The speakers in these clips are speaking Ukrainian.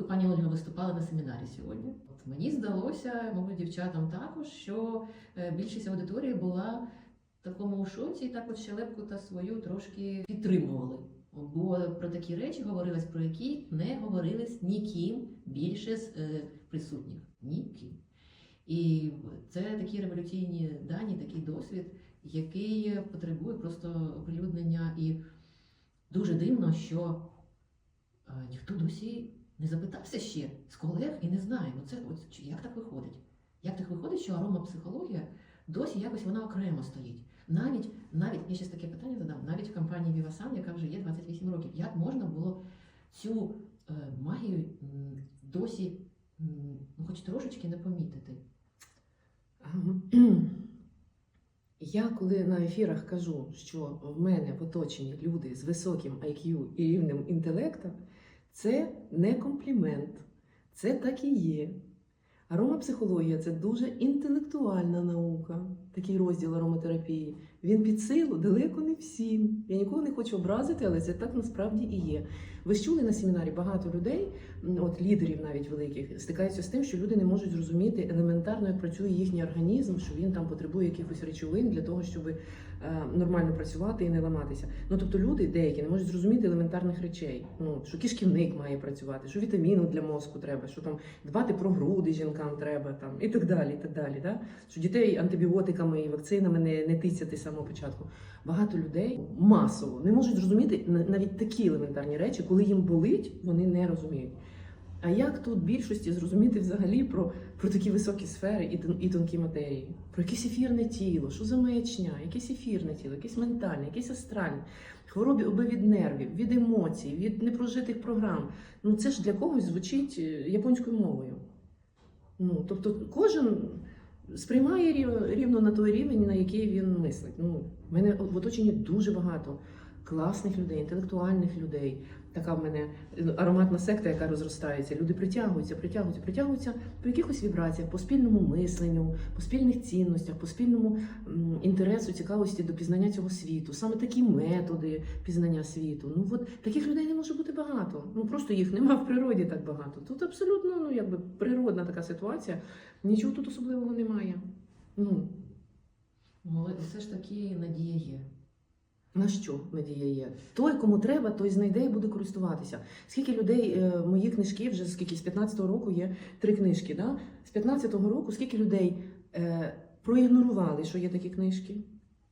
Ви, пані Ольга, виступали на семінарі сьогодні. От мені здалося, мабуть, дівчатам також, що е, більшість аудиторії була в такому шоці, і так от щелепку та свою трошки підтримували. Бо про такі речі говорилось, про які не говорилось ніким більше з е, присутніх. Ніким. І це такі революційні дані, такий досвід, який потребує просто оприлюднення. І дуже дивно, що е, ніхто досі не запитався ще з колег і не знає. Ну це от як так виходить? Як так виходить, що аромапсихологія досі якось вона окремо стоїть? Навіть навіть я ще таке питання задам, навіть в компанії Vivasan, яка вже є 28 років, як можна було цю е, магію досі ну, хоч трошечки не помітити? Я коли на ефірах кажу, що в мене в оточенні люди з високим IQ і рівнем інтелекту, це не комплімент, це так і є. Аромапсихологія це дуже інтелектуальна наука, такий розділ ароматерапії. Він під силу далеко не всім. Я нікого не хочу образити, але це так насправді і є. Ви ж чули на семінарі багато людей, от лідерів навіть великих, стикаються з тим, що люди не можуть зрозуміти елементарно, як працює їхній організм, що він там потребує якихось речовин для того, щоб е, нормально працювати і не ламатися. Ну тобто люди деякі не можуть зрозуміти елементарних речей. Ну що кишківник має працювати, що вітаміну для мозку треба, що там дбати про груди жінкам треба, там і так далі. і так далі. Да? Що дітей антибіотиками і вакцинами не, не тисяти з самого початку. Багато людей масово не можуть зрозуміти навіть такі елементарні речі, коли їм болить, вони не розуміють. А як тут більшості зрозуміти взагалі про, про такі високі сфери і, і тонкі матерії? Про якесь ефірне тіло, що за маячня, якесь ефірне тіло, якесь ментальне, якесь астральне, хвороби оби від нервів, від емоцій, від непрожитих програм. Ну це ж для когось звучить е, японською мовою. Ну, тобто кожен сприймає рів- рівно на той рівень, на який він мислить. Ну, в мене в оточенні дуже багато класних людей, інтелектуальних людей. Така в мене ароматна секта, яка розростається. Люди притягуються, притягуються, притягуються по якихось вібраціях, по спільному мисленню, по спільних цінностях, по спільному інтересу, цікавості до пізнання цього світу. Саме такі методи пізнання світу. Ну от таких людей не може бути багато. Ну просто їх нема в природі так багато. Тут абсолютно ну якби природна така ситуація. Нічого тут особливого немає. Ну Але все ж таки надія є. На що надія є? Той, кому треба, той знайде і буде користуватися. Скільки людей е, мої книжки, вже скільки з 15-го року є три книжки. Да? З 15-го року скільки людей е, проігнорували, що є такі книжки?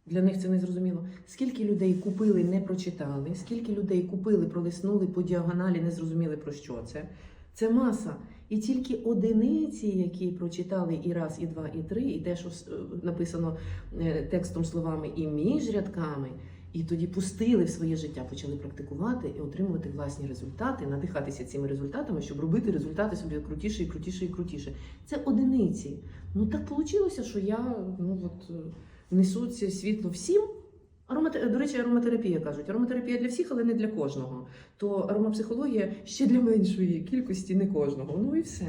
Для них це не зрозуміло. Скільки людей купили, не прочитали, скільки людей купили, пролиснули по діагоналі, не зрозуміли про що це. Це маса. І тільки одиниці, які прочитали і раз, і два, і три, і те, що е, написано е, текстом словами і між рядками, і тоді пустили в своє життя, почали практикувати і отримувати власні результати, надихатися цими результатами, щоб робити результати собі крутіше і крутіше і крутіше. Це одиниці. Ну так вийшло, що я ну от е, несу це світло всім. Аромате... До речі, ароматерапія кажуть. Ароматерапія для всіх, але не для кожного. То аромапсихологія ще для меншої кількості, не кожного. Ну і все.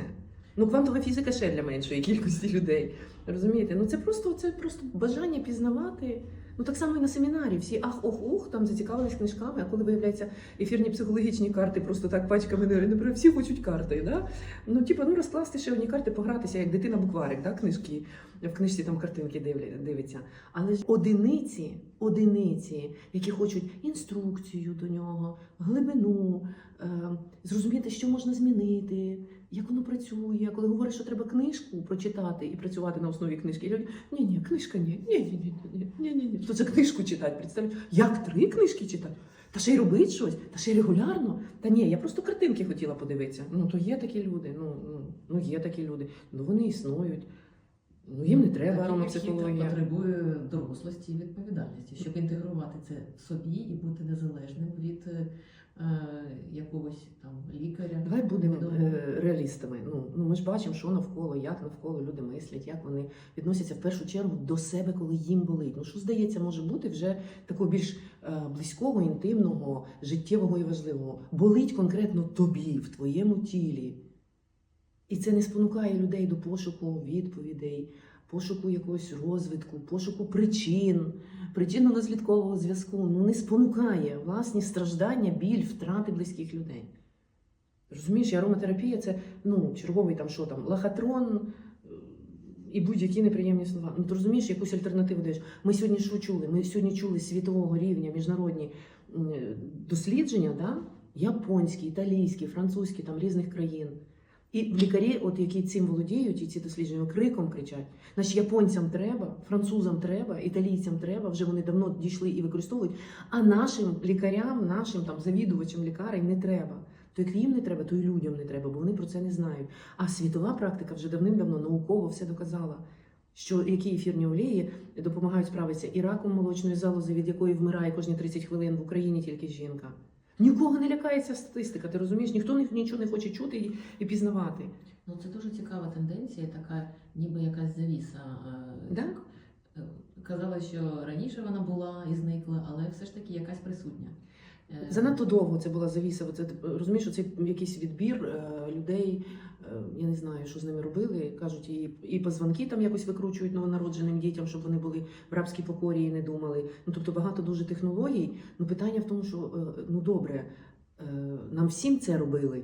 Ну, квантова фізика ще для меншої кількості людей. Розумієте? Ну це просто це просто бажання пізнавати. Ну так само і на семінарі. Всі ах, ох, ух, там зацікавились книжками, а коли виявляється ефірні психологічні карти, просто так пачками не не всі хочуть карти. Да? Ну, типу, ну розкласти ще одні карти, погратися, як дитина букварик, да? книжки. В книжці там картинки дивиться. Але ж одиниці, одиниці, які хочуть інструкцію до нього, глибину, е, зрозуміти, що можна змінити, як воно працює. Коли говориш, що треба книжку прочитати і працювати на основі книжки, і люди, ні, ні, книжка ні, ні, ні, ні, ні, ні, ні. Що це книжку читати? Представляєш? Як три книжки читати? Та ще й робити щось, та ще й регулярно. Та ні, я просто картинки хотіла подивитися. Ну то є такі люди. Ну, ну, ну є такі люди. Ну вони існують. Ну їм не треба Такий аромапсихологія. потребує дорослості і відповідальності, щоб інтегрувати це в собі і бути незалежним від е, якогось там лікаря. Давай будемо е, реалістами. Ну, ну ми ж бачимо, що навколо, як навколо люди мислять, як вони відносяться в першу чергу до себе, коли їм болить. Ну що здається, може бути вже такого більш е, близького, інтимного, життєвого і важливого. Болить конкретно тобі, в твоєму тілі. І це не спонукає людей до пошуку відповідей, пошуку якогось розвитку, пошуку причин, причинно-наслідкового зв'язку. Ну не спонукає власні страждання, біль, втрати близьких людей. Розумієш, ароматерапія це ну, черговий там що там, лохотрон е, і будь-які неприємні слова. Ну ти розумієш, якусь альтернативу даєш. Ми сьогодні що чули? Ми сьогодні чули світового рівня міжнародні е, дослідження, да? японські, італійські, французькі, там різних країн. І лікарі, от які цим володіють, і ці дослідження криком кричать: значить, японцям треба, французам треба, італійцям треба, вже вони давно дійшли і використовують. А нашим лікарям, нашим там завідувачам лікарень не треба. То як їм не треба, то й людям не треба, бо вони про це не знають. А світова практика вже давним-давно науково все доказала, що які ефірні олії допомагають справитися і раком молочної залози, від якої вмирає кожні 30 хвилин в Україні тільки жінка. Нікого не лякається статистика, ти розумієш? Ніхто ні- нічого не хоче чути і, і пізнавати. Ну це дуже цікава тенденція, така ніби якась завіса. е, Да? Е, Казали, що раніше вона була і зникла, але все ж таки якась присутня. Е, Занадто довго це була завіса. Це розумієш, що це якийсь відбір е, людей. е, Я не знаю, що з ними робили. Кажуть, і, і позвонки там якось викручують новонародженим дітям, щоб вони були в рабській покорі і не думали. Ну тобто багато дуже технологій. Ну питання в тому, що ну добре, нам всім це робили.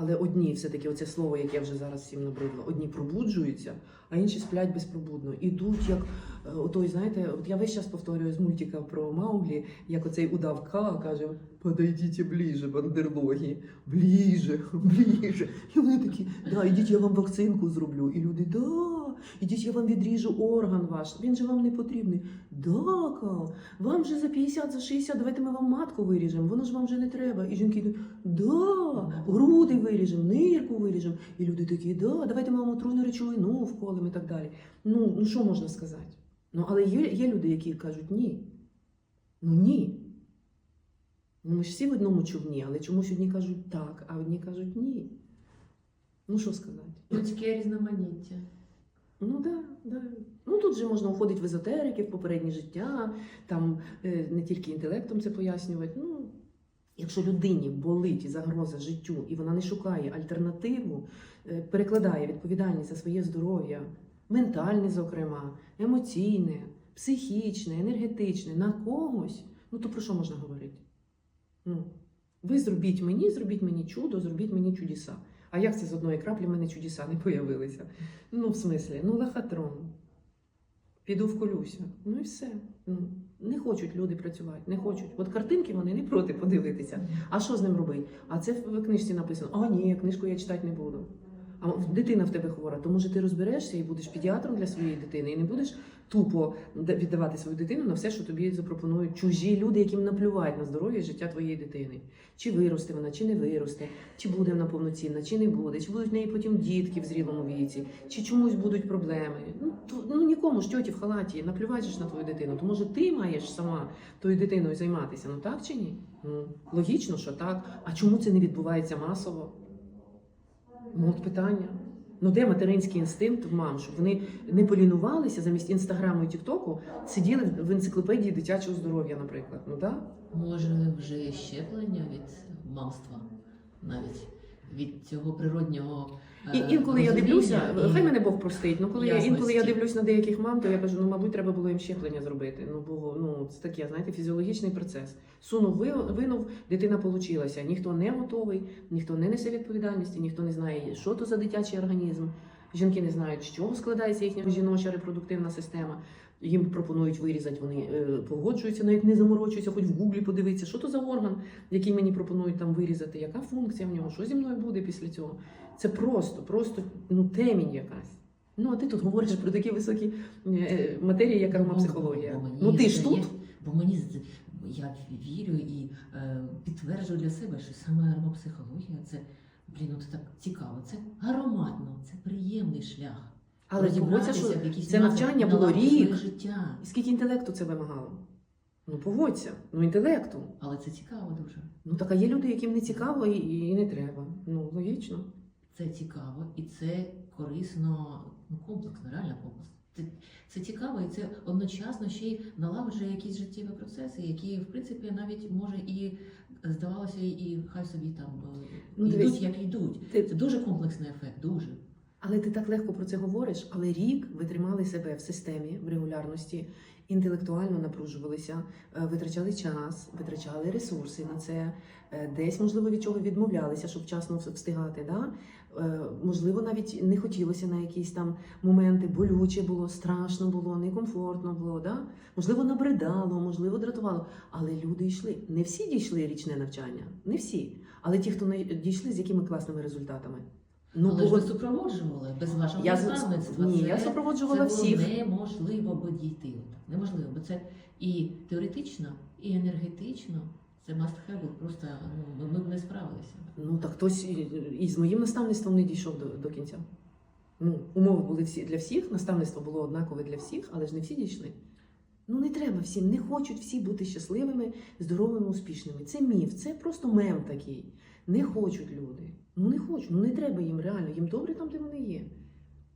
Але одні, все-таки, оце слово, яке вже зараз всім набридло, одні пробуджуються, а інші сплять безпробудно. Ідуть як отой, знаєте, от я весь час повторюю з мультика про Мауглі, як оцей удав Ка каже: подойдіть ближе, бандерлоги, ближе, ближе. І вони такі, да, ідіть, я вам вакцинку зроблю. І люди, да, ідіть, я вам відріжу орган ваш. Він же вам не потрібний. Да, Ка, вам же за 50, за 60, давайте ми вам матку виріжемо, воно ж вам вже не треба. І жінки йдуть, да, груди виріжемо, нирку виріжемо. І люди такі, да, давайте ми вам отруйну речовину вколимо і так далі. Ну, ну що можна сказати? Ну, але є, є люди, які кажуть ні. Ну ні. Ну, ми ж всі в одному човні, але чомусь одні кажуть так, а одні кажуть ні. Ну, що сказати? Людське різноманіття. Ну да, да. Ну тут же можна уходити в езотерики, в попереднє життя, там е, не тільки інтелектом це пояснювати. Ну, якщо людині болить і загроза життю, і вона не шукає альтернативу, е, перекладає відповідальність за своє здоров'я, ментальне, зокрема, емоційне, психічне, енергетичне, на когось, ну то про що можна говорити? Ну, ви зробіть мені, зробіть мені чудо, зробіть мені чудеса. А як це з одної краплі в мене чудеса не появилися? Ну, в смислі, ну лохотрон. Піду вколюся. Ну і все. Ну, не хочуть люди працювати, не хочуть. От картинки вони не проти подивитися. А що з ним робити? А це в книжці написано: а ні, книжку я читати не буду. А дитина в тебе хвора, то може ти розберешся і будеш педіатром для своєї дитини, і не будеш тупо віддавати свою дитину на все, що тобі запропонують чужі люди, яким наплювати на здоров'я і життя твоєї дитини. Чи виросте вона, чи не виросте, чи буде вона повноцінна, чи не буде, чи будуть в неї потім дітки в зрілому віці, чи чомусь будуть проблеми. Ну, то, ну нікому ж тьоті в халаті наплювати ж на твою дитину. То може ти маєш сама тою дитиною займатися, ну так чи ні? Ну, логічно, що так. А чому це не відбувається масово? Ну, от питання. Ну, де материнський інстинкт в мам, щоб вони не полінувалися замість інстаграму і тіктоку, сиділи в енциклопедії дитячого здоров'я, наприклад. Ну так? Може, вже щеплення від мамства, навіть від цього природнього. Е, І інколи я дивлюся, хай мене Бог простить. Ну коли я інколи я дивлюсь на деяких мам, то я кажу, ну мабуть, треба було їм щеплення зробити. Ну бо ну це таке, знаєте, фізіологічний процес. Сунув, винув, дитина получилася. Ніхто не готовий, ніхто не несе відповідальності, ніхто не знає, що то за дитячий організм. Жінки не знають, з чого складається їхня жіноча репродуктивна система. Їм пропонують вирізати, вони е, погоджуються, навіть не заморочуються, хоч в гуглі подивитися, що то за орган, який мені пропонують там вирізати, яка функція в нього, що зі мною буде після цього. Це просто, просто ну, темінь якась. Ну, а ти тут говориш про такі високі е, матерії, як. Бо мені Ну ти ж тут. Бо мені я вірю і е, підтверджую для себе, що саме аромапсихологія це блін, от так цікаво. Це ароматно, це приємний шлях. Але погодься, що це навчання було рік. життя. І скільки інтелекту це вимагало? Ну погодься, ну інтелекту. Але це цікаво дуже. Ну так а є люди, яким не цікаво і, і не треба. Ну логічно. Це цікаво і це корисно, ну комплексно, реально комплексно. Це, це цікаво, і це одночасно ще й налагоджує якісь життєві процеси, які, в принципі, навіть може і здавалося, і хай собі там е, Ну, йдуть, дивись. як йдуть. Ти Це дуже комплексний ефект, дуже. Але ти так легко про це говориш. Але рік ви тримали себе в системі, в регулярності, інтелектуально напружувалися, е, витрачали час, витрачали ресурси на це, е, десь, можливо, від чого відмовлялися, щоб вчасно встигати. Да? Е, Можливо, навіть не хотілося на якісь там моменти, болюче було, страшно було, некомфортно було. Да? Можливо, набридало, можливо, дратувало. Але люди йшли. Не всі дійшли річне навчання, не всі. Але ті, хто дійшли, з якими класними результатами. Ну, Але ж бо ви супроводжували без вашого я, наставництва. ні, це, я супроводжувала це всіх. неможливо бо дійти. Отак. Неможливо, бо це і теоретично, і енергетично. Це must have, просто ну, ми, ми б не справилися. Ну так хтось і, і з моїм наставництвом не дійшов до, до кінця. Ну, умови були всі для всіх, наставництво було однакове для всіх, але ж не всі дійшли. Ну не треба всім, не хочуть всі бути щасливими, здоровими, успішними. Це міф, це просто мем такий. Не хочуть люди. Ну не хочуть, ну не треба їм реально, їм добре там, де вони є.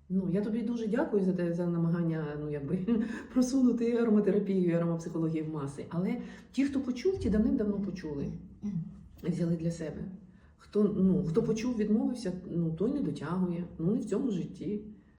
Ну, я тобі дуже дякую за те за намагання ну, якби, просунути ароматерапію і аромапсихологію в маси. Але ті, хто почув, ті давним-давно почули взяли для себе. Хто, ну, хто почув, відмовився, ну той не дотягує, ну не в цьому житті.